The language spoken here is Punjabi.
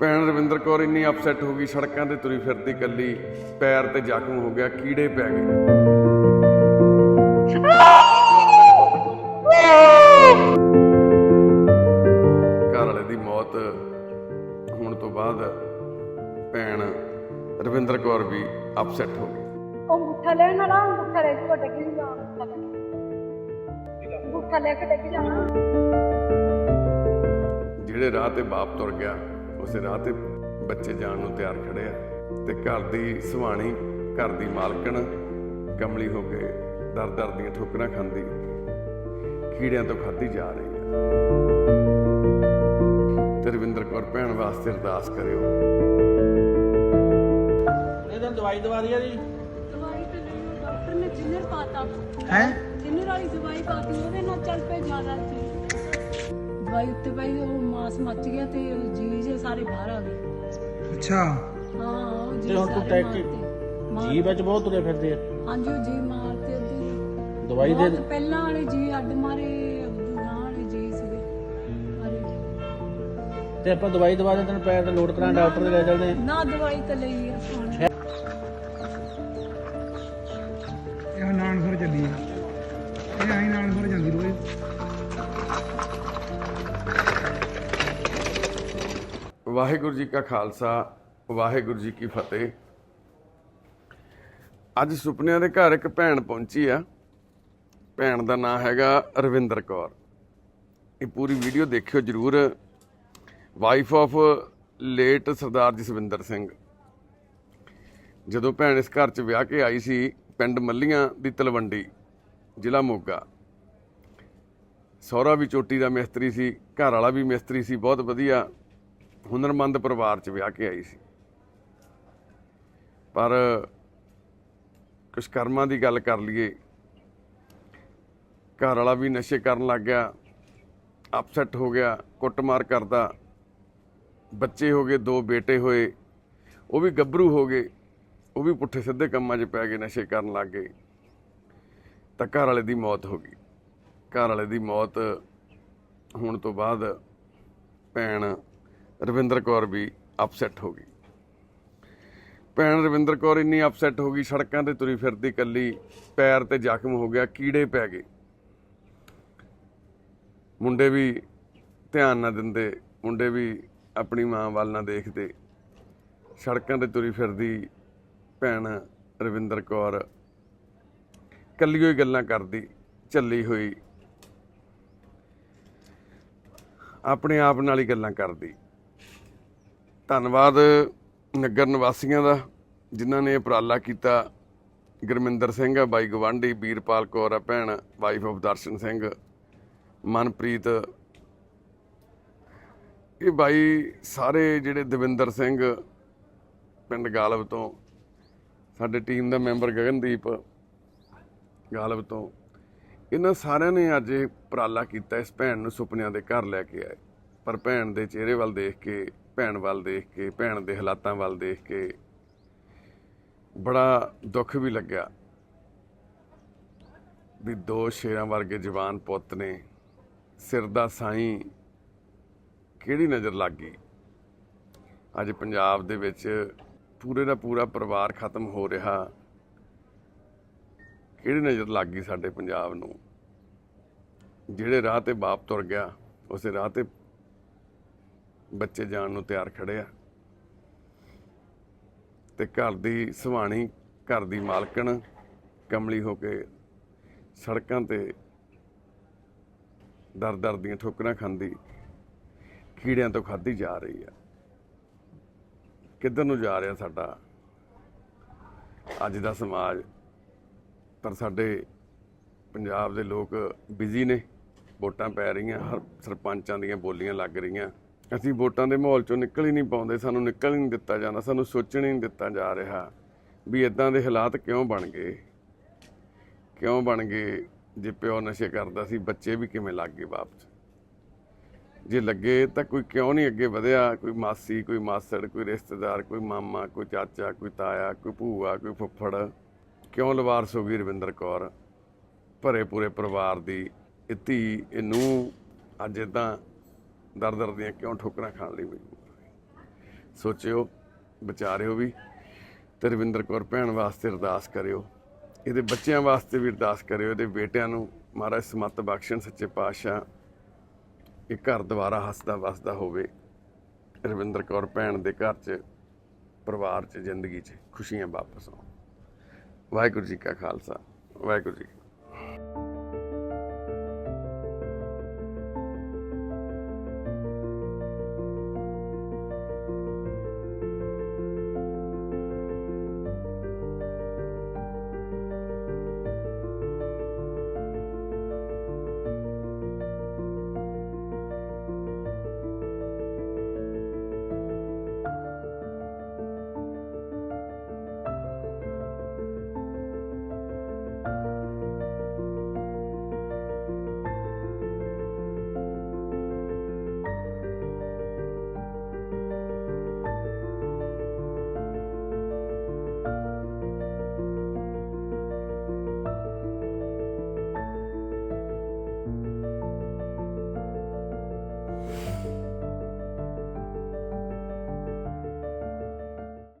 ਭੈਣ ਰਵਿੰਦਰ ਕੌਰ ਇੰਨੀ ਅਪਸੈਟ ਹੋ ਗਈ ਸੜਕਾਂ ਤੇ ਤੁਰੀ ਫਿਰਦੀ ਕੱਲੀ ਪੈਰ ਤੇ ਜ਼ਖਮ ਹੋ ਗਿਆ ਕੀੜੇ ਪੈ ਗਏ। ਘਰ ਵਾਲੇ ਦੀ ਮੌਤ ਹੋਣ ਤੋਂ ਬਾਅਦ ਭੈਣ ਰਵਿੰਦਰ ਕੌਰ ਵੀ ਅਪਸੈਟ ਹੋ ਗਈ। ਉਹ ਮੁੱਠਾ ਲੈਣ ਵਾਲਾ ਮੁੱਠਾ ਲੈ ਜੂਗਾ ਡੱਗੀ ਨੂੰ ਜਾ ਮੁੱਠਾ ਲੈ ਕੇ। ਮੁੱਠਾ ਲੈ ਕੇ ਡੱਗ ਜਾਣਾ। ਜਿਹੜੇ ਰਾਹ ਤੇ ਬਾਪ ਤੁਰ ਗਿਆ ਉਸੇ ਰਾਹ ਤੇ ਬੱਚੇ ਜਾਣ ਨੂੰ ਤਿਆਰ ਖੜੇ ਆ ਤੇ ਘਰ ਦੀ ਸੁਹਾਣੀ ਘਰ ਦੀ ਮਾਲਕਣ ਕਮਲੀ ਹੋ ਕੇ ਦਰ ਦਰ ਦੀਆਂ ਠੋਕਰਾਂ ਖਾਂਦੀ ਕੀੜਿਆਂ ਤੋਂ ਖਾਧੀ ਜਾ ਰਹੀ ਹੈ ਤੇ ਰਵਿੰਦਰ ਕੌਰ ਭੈਣ ਵਾਸਤੇ ਅਰਦਾਸ ਕਰਿਓ। ਇਹਦਾ ਦਵਾਈ ਦਵਾ ਰਹੀ ਆ ਜੀ। ਦਵਾਈ ਤੇ ਡਾਕਟਰ ਨੇ ਜਿੰਨਰ ਪਾਤਾ। ਹੈ? ਜਿੰਨਰ ਵਾਲੀ ਦਵਾਈ ਪਾਤੀ ਉਹਦੇ ਨਾਲ ਚੱਲ ਪਏ ਜ਼ਿਆਦਾ ਸੀ ਦਵਾਈ ਉੱਤੇ ਪਈ ਉਹ ਮਾਸ ਮੱਚ ਗਿਆ ਤੇ ਜੀ ਜੇ ਸਾਰੇ ਬਾਹਰ ਆ ਗਏ। ਅੱਛਾ। ਹਾਂ ਉਹ ਜੀ ਤੇ ਹੁਣ ਤੂੰ ਸਾਰੇ ਟੈਕ- ਮਾਰਤੇ। ਮਾਰ- ਜੀ ਵਿੱਚ ਬਹੁਤ ਤੁਰੇ ਫਿਰਦੇ ਆ। ਹਾਂਜੀ ਉਹ ਜੀ ਮਾਰਤੇ ਉਹਦੇ ਦਵਾਈ ਦੇ ਬਹੁਤ ਪਹਿਲਾਂ ਵਾਲੇ ਜੀ ਅੱਡ ਮਾਰੇ ਅਬਦੁੱਲਾ ਵਾਲੇ ਜੀ ਸੀਗੇ। ਮਾਰੇ ਤੇ ਆਪਾਂ ਦਵਾਈ ਦਵਾ ਦੇ ਤੈਨੂੰ ਪੈਰ ਤੇ ਲੋਡ ਕਰਾਂ ਡਾਕਟਰ ਦੇ ਲੈ ਚੱਲਦੇ ਆ। ਨਾ ਦਵਾਈ ਤਾਂ ਲਈ ਆ ਹੁਣ ਇਹ ਨਾਨਸਰ ਚੱਲੀ ਆ। ਇਹ ਆਈ ਨਾਨਸਰ ਵਾਹਿਗੁਰੂ ਜੀ ਕਾ ਖਾਲਸਾ, ਵਾਹਿਗੁਰੂ ਜੀ ਕੀ ਫਤਿਹ। ਅੱਜ ਸੁਪਨਿਆਂ ਦੇ ਘਰ ਇੱਕ ਭੈਣ ਪਹੁੰਚੀ ਆ। ਭੈਣ ਦਾ ਨਾਮ ਹੈਗਾ ਰਵਿੰਦਰ ਕੌਰ। ਇਹ ਪੂਰੀ ਵੀਡੀਓ ਦੇਖਿਓ ਜਰੂਰ। Wife of late Sardar Jaswinder Singh. ਜਦੋਂ ਭੈਣ ਇਸ ਘਰ 'ਚ ਵਿਆਹ ਕੇ ਆਈ ਸੀ, ਪਿੰਡ ਮੱਲੀਆਂ ਦੀ ਤਲਵੰਡੀ, ਜ਼ਿਲ੍ਹਾ ਮੋਗਾ। ਸਹੁਰਾ ਵੀ ਚੋਟੀ ਦਾ ਮਿਸਤਰੀ ਸੀ ਘਰ ਵਾਲਾ ਵੀ ਮਿਸਤਰੀ ਸੀ, ਬਹੁਤ ਵਧੀਆ। ਹੁਨਰਮੰਦ ਪਰਿਵਾਰ 'ਚ ਵਿਆਹ ਕੇ ਆਈ ਸੀ। ਪਰ ਕੁਝ ਕਰਮਾਂ ਦੀ ਗੱਲ ਕਰ ਲਈਏ, ਘਰ ਵਾਲਾ ਵੀ ਨਸ਼ੇ ਕਰਨ ਲੱਗ ਗਿਆ ਅਪਸੈਟ ਹੋ ਗਿਆ, ਕੁੱਟਮਾਰ ਕਰਦਾ, ਬੱਚੇ ਹੋ ਗਏ, ਦੋ ਬੇਟੇ ਹੋਏ, ਉਹ ਵੀ ਗੱਭਰੂ ਹੋ ਗਏ, ਉਹ ਵੀ ਪੁੱਠੇ ਸਿੱਧੇ ਕੰਮਾਂ 'ਚ ਪੈ ਗਏ, ਨਸ਼ੇ ਕਰਨ ਲੱਗ ਗਏ। ਤਾਂ ਘਰ ਵਾਲੇ ਦੀ ਮੌਤ ਹੋ ਗਈ। ਘਰ ਵਾਲੇ ਦੀ ਮੌਤ ਹੋਣ ਤੋਂ ਬਾਅਦ ਭੈਣ ਰਵਿੰਦਰ ਕੌਰ ਵੀ ਅਪਸੈਟ ਹੋ ਗਈ। ਭੈਣ ਰਵਿੰਦਰ ਕੌਰ ਇੰਨੀ ਅਪਸੈਟ ਹੋ ਗਈ, ਸੜਕਾਂ ਤੇ ਤੁਰੀ ਫਿਰਦੀ ਕੱਲੀ ਪੈਰ ਤੇ ਜ਼ਖਮ ਹੋ ਗਿਆ, ਕੀੜੇ ਪੈ ਗਏ। ਮੁੰਡੇ ਵੀ ਧਿਆਨ ਨਾ ਦਿੰਦੇ, ਮੁੰਡੇ ਵੀ ਆਪਣੀ ਮਾਂ ਵੱਲ ਨਾ ਦੇਖਦੇ। ਸੜਕਾਂ ਤੇ ਤੁਰੀ ਫਿਰਦੀ ਭੈਣ ਰਵਿੰਦਰ ਕੌਰ ਕੱਲੀ ਹੋਈ ਗੱਲਾਂ ਕਰਦੀ, ਝੱਲੀ ਹੋਈ। ਆਪਣੇ ਆਪ ਨਾਲ ਹੀ ਗੱਲਾਂ ਕਰਦੀ। ਧੰਨਵਾਦ ਨਗਰ ਨਿਵਾਸੀਆਂ ਦਾ, ਜਿਨ੍ਹਾਂ ਨੇ ਉਪਰਾਲਾ ਕੀਤਾ। ਗੁਰਮਿੰਦਰ ਸਿੰਘ ਆ ਬਾਈ ਗਵਾਂਢੀ, ਵੀਰਪਾਲ ਕੌਰ ਆ ਭੈਣ ਵਾਈਫ ਆਫ ਦਰਸ਼ਨ ਸਿੰਘ, ਮਨਪ੍ਰੀਤ। ਇਹ ਬਾਈ ਸਾਰੇ ਜਿਹੜੇ ਦਵਿੰਦਰ ਸਿੰਘ, ਪਿੰਡ ਗਾਲਬ ਤੋਂ, ਸਾਡੇ ਟੀਮ ਦਾ ਮੈਂਬਰ ਗਗਨਦੀਪ ਗਾਲਬ ਤੋਂ, ਇਹਨਾਂ ਸਾਰਿਆਂ ਨੇ ਅੱਜ ਇਹ ਉਪਰਾਲਾ ਕੀਤਾ ਇਸ ਭੈਣ ਨੂੰ ਸੁਪਨਿਆਂ ਦੇ ਘਰ ਲੈ ਕੇ ਆਏ। ਪਰ ਭੈਣ ਦੇ ਚਿਹਰੇ ਵੱਲ ਦੇਖ ਕੇ ਭੈਣ ਵੱਲ ਦੇਖ ਕੇ, ਭੈਣ ਦੇ ਹਾਲਾਤਾਂ ਵੱਲ ਦੇਖ ਕੇ ਬੜਾ ਦੁੱਖ ਵੀ ਲੱਗਿਆ ਵੀ ਦੋ ਸ਼ੇਰਾਂ ਵਰਗੇ ਜਵਾਨ ਪੁੱਤ ਨੇ ਸਿਰ ਦਾ ਸਾਈਂ ਕਿਹੜੀ ਨਜ਼ਰ ਲੱਗ ਗਈ। ਅੱਜ ਪੰਜਾਬ ਦੇ ਵਿੱਚ ਪੂਰੇ ਦਾ ਪੂਰਾ ਪਰਿਵਾਰ ਖਤਮ ਹੋ ਰਿਹਾ। ਕਿਹੜੀ ਨਜ਼ਰ ਲੱਗ ਗਈ ਸਾਡੇ ਪੰਜਾਬ ਨੂੰ? ਜਿਹੜੇ ਰਾਹ ਤੇ ਬਾਪ ਤੁਰ ਗਿਆ, ਉਸੇ ਰਾਹ ਤੇ ਬੱਚੇ ਜਾਣ ਨੂੰ ਤਿਆਰ ਖੜੇ ਆ। ਤੇ ਘਰ ਦੀ ਸੁਹਾਣੀ ਘਰ ਦੀ ਮਾਲਕਣ ਕਮਲੀ ਹੋ ਕੇ ਸੜਕਾਂ ਤੇ ਦਰ ਦਰ ਦੀਆਂ ਠੋਕਰਾਂ ਖਾਂਦੀ, ਕੀੜਿਆਂ ਤੋਂ ਖਾਧੀ ਜਾ ਰਹੀ ਆ। ਕਿੱਧਰ ਨੂੰ ਜਾ ਰਿਹਾ ਸਾਡਾ? ਅੱਜ ਦਾ ਸਮਾਜ, ਪਰ ਸਾਡੇ ਪੰਜਾਬ ਦੇ ਲੋਕ ਬਿਜ਼ੀ ਨੇ, ਵੋਟਾਂ ਪੈ ਰਹੀਆਂ, ਹਰ ਸਰਪੰਚਾਂ ਦੀਆਂ ਬੋਲੀਆਂ ਲੱਗ ਰਹੀਆਂ। ਅਸੀਂ ਵੋਟਾਂ ਦੇ ਮਾਹੌਲ ਚੋਂ ਨਿਕਲ ਹੀ ਨਹੀਂ ਪਾਉਂਦੇ, ਸਾਨੂੰ ਨਿਕਲ ਹੀ ਨਹੀਂ ਦਿੱਤਾ ਜਾਂਦਾ, ਸਾਨੂੰ ਸੋਚਣ ਹੀ ਨਹੀਂ ਦਿੱਤਾ ਜਾ ਰਿਹਾ ਵੀ ਇਦਾਂ ਦੇ ਹਾਲਾਤ ਕਿਉਂ ਬਣ ਗਏ। ਕਿਉਂ ਬਣ ਗਏ ਜੇ ਪਿਓ ਨਸ਼ੇ ਕਰਦਾ ਸੀ, ਬੱਚੇ ਵੀ ਕਿਵੇਂ ਲੱਗ ਗਏ ਵਾਪਸ? ਜੇ ਲੱਗੇ ਤਾਂ ਕੋਈ ਕਿਉਂ ਨਹੀਂ ਅੱਗੇ ਵਧਿਆ? ਕੋਈ ਮਾਸੀ, ਕੋਈ ਮਾਸੜ, ਕੋਈ ਰਿਸ਼ਤੇਦਾਰ, ਕੋਈ ਮਾਮਾ, ਕੋਈ ਚਾਚਾ, ਕੋਈ ਤਾਇਆ, ਕੋਈ ਭੂਆ, ਕੋਈ ਫੁੱਫੜ। ਕਿਉਂ ਲਵਾਰਸ ਹੋ ਗਈ ਰਵਿੰਦਰ ਕੌਰ? ਭਰੇ ਪੂਰੇ ਪਰਿਵਾਰ ਦੀ ਇਹ ਧੀ ਇਹਨੂੰ ਅੱਜ ਇਦਾਂ ਦਰ ਦਰ ਦੀਆਂ ਕਿਉਂ ਠੋਕਰਾਂ ਖਾਣ ਲਈ ਮਜਬੂਰ ਸੋਚਿਓ, ਵਿਚਾਰਿਓ ਵੀ, ਤੇ ਰਵਿੰਦਰ ਕੌਰ ਭੈਣ ਵਾਸਤੇ ਅਰਦਾਸ ਕਰਿਓ। ਇਹਦੇ ਬੱਚਿਆਂ ਵਾਸਤੇ ਵੀ ਅਰਦਾਸ ਕਰਿਓ, ਇਹਦੇ ਬੇਟਿਆਂ ਨੂੰ ਮਹਾਰਾਜ ਸਮੱਤ ਬਖਸ਼ਣ, ਸੱਚੇ ਪਾਤਸ਼ਾਹ, ਇਹ ਘਰ ਦੁਬਾਰਾ ਹੱਸਦਾ ਵਸਦਾ ਹੋਵੇ, ਰਵਿੰਦਰ ਕੌਰ ਭੈਣ ਦੇ ਘਰ 'ਚ, ਪਰਿਵਾਰ 'ਚ, ਜ਼ਿੰਦਗੀ 'ਚ ਖੁਸ਼ੀਆਂ ਵਾਪਸ ਆਉਣ। ਵਾਹਿਗੁਰੂ ਜੀ ਕਾ ਖਾਲਸਾ, ਵਾਹਿਗੁਰੂ ਜੀ